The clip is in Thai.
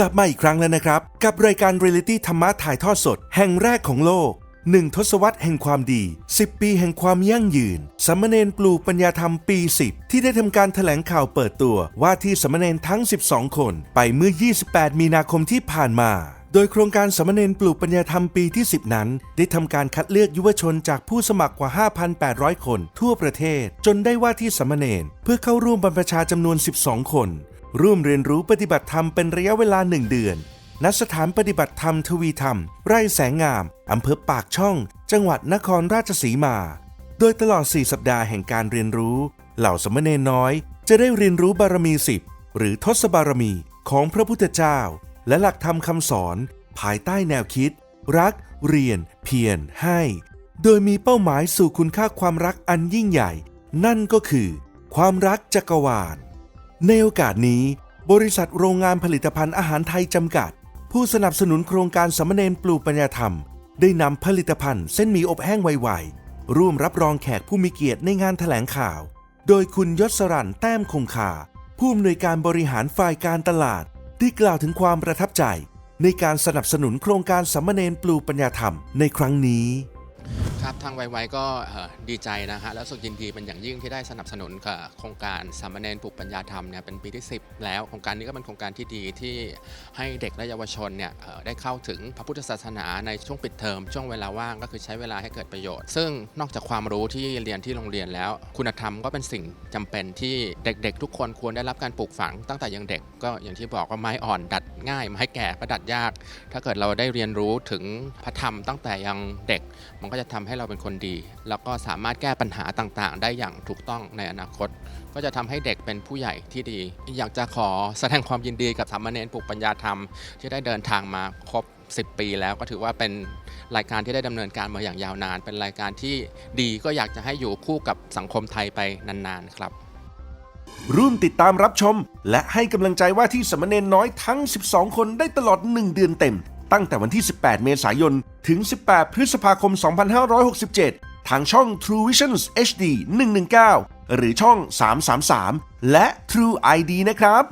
กลับมาอีกครั้งแล้วนะครับ กับรายการเรียลิตี้ธรรมะถ่ายทอดสด แห่งแรกของโลกหนึ่งทศวรรษแห่งความดี 10 ปีแห่งความยั่งยืนสามเณรปลูกปัญญาธรรมปี 10 ที่ได้ทำการแถลงข่าวเปิดตัว ว่าที่สามเณรทั้ง 12 คน ไปเมื่อ 28 มีนาคมที่ผ่านมา โดยโครงการสามเณรปลูกปัญญาธรรมปีที่ 10 นั้น ได้ทำการคัดเลือกยุวชนจากผู้สมัครกว่า 5,800 คน ทั่วประเทศ จนได้ว่าที่สามเณรเพื่อเข้าร่วมบรรพชาจำนวน 12 คน ร่วมเรียนรู้ปฏิบัติธรรมเป็นระยะเวลา1เดือน ณ สถานปฏิบัติธรรมทวีธรรม ไร่แสงงาม อำเภอปากช่อง จังหวัดนครราชสีมา โดยตลอด 4 สัปดาห์แห่งการเรียนรู้ เหล่าสมณเณรน้อย จะได้เรียนรู้บารมีสิบหรือทศบารมีของพระพุทธเจ้า และหลักธรรมคำสอน ภายใต้แนวคิด รัก เรียน เพียรให้ โดยมีเป้าหมายสู่คุณค่าความรักอันยิ่งใหญ่ นั่นก็คือ ความรักจักรวาล ในโอกาสนี้ บริษัทโรงงานผลิตภัณฑ์อาหารไทยจำกัด ผู้สนับสนุนโครงการสามเณรปลูกปัญญาธรรม ได้นำผลิตภัณฑ์เส้นหมี่อบแห้งไวๆ ร่วมรับรองแขกผู้มีเกียรติในงานแถลงข่าว โดยคุณยศรันแต้มคงคา ผู้อำนวยการบริหารฝ่ายการตลาด ได้กล่าวถึงความประทับใจ ในการสนับสนุนโครงการสามเณรปลูกปัญญาธรรมในครั้งนี้ ครับทางไวๆก็ดีใจนะฮะแล้วสึกยินดีเป็นอย่างยิ่งที่ได้สนับสนุนกับโครงการสามเณรปลูกปัญญาธรรมเนี่ยเป็นปีที่ 10 แล้วโครงการนี้ก็เป็นโครงการที่ดีที่ให้เด็กและเยาวชนเนี่ยได้เข้าถึงพระพุทธศาสนาในช่วงปิดเทอมช่วงเวลาว่างก็คือใช้เวลาให้เกิดประโยชน์ ซึ่งนอกจากความรู้ที่เรียนที่โรงเรียนแล้ว คุณธรรมก็เป็นสิ่งจำเป็นที่เด็กๆ ทุกคนควรได้รับการปลูกฝังตั้งแต่ยังเด็กก็อย่างที่บอกว่าไม้อ่อนดัดง่ายไม้แก่ก็ดัดยาก ถ้าเกิดเราได้เรียนรู้ถึงพระธรรมตั้งแต่ยังเด็กมันก็จะทำให้เราเป็นคนดี แล้วก็สามารถแก้ปัญหาต่างๆ ได้อย่างถูกต้องในอนาคต ก็จะทำให้เด็กเป็นผู้ใหญ่ที่ดี อยากจะขอแสดงความยินดีกับสามเณรปลูกปัญญาธรรม ที่ได้เดินทางมาครบ 10 ปีแล้วก็ถือว่าเป็นรายการที่ได้ดำเนินการมาอย่างยาวนาน เป็นรายการที่ดีก็อยากจะให้อยู่คู่กับสังคมไทยไปนานๆครับร่วมติดตามรับชม และให้กำลังใจว่าที่สามเณรน้อยทั้ง 12 คนได้ตลอด 1 เดือนเต็ม ตั้งแต่วันที่ 18 เมษายน ถึง 18 พฤษภาคม 2567 ทางช่อง True Visions HD 119 หรือช่อง 333 และ True ID นะครับ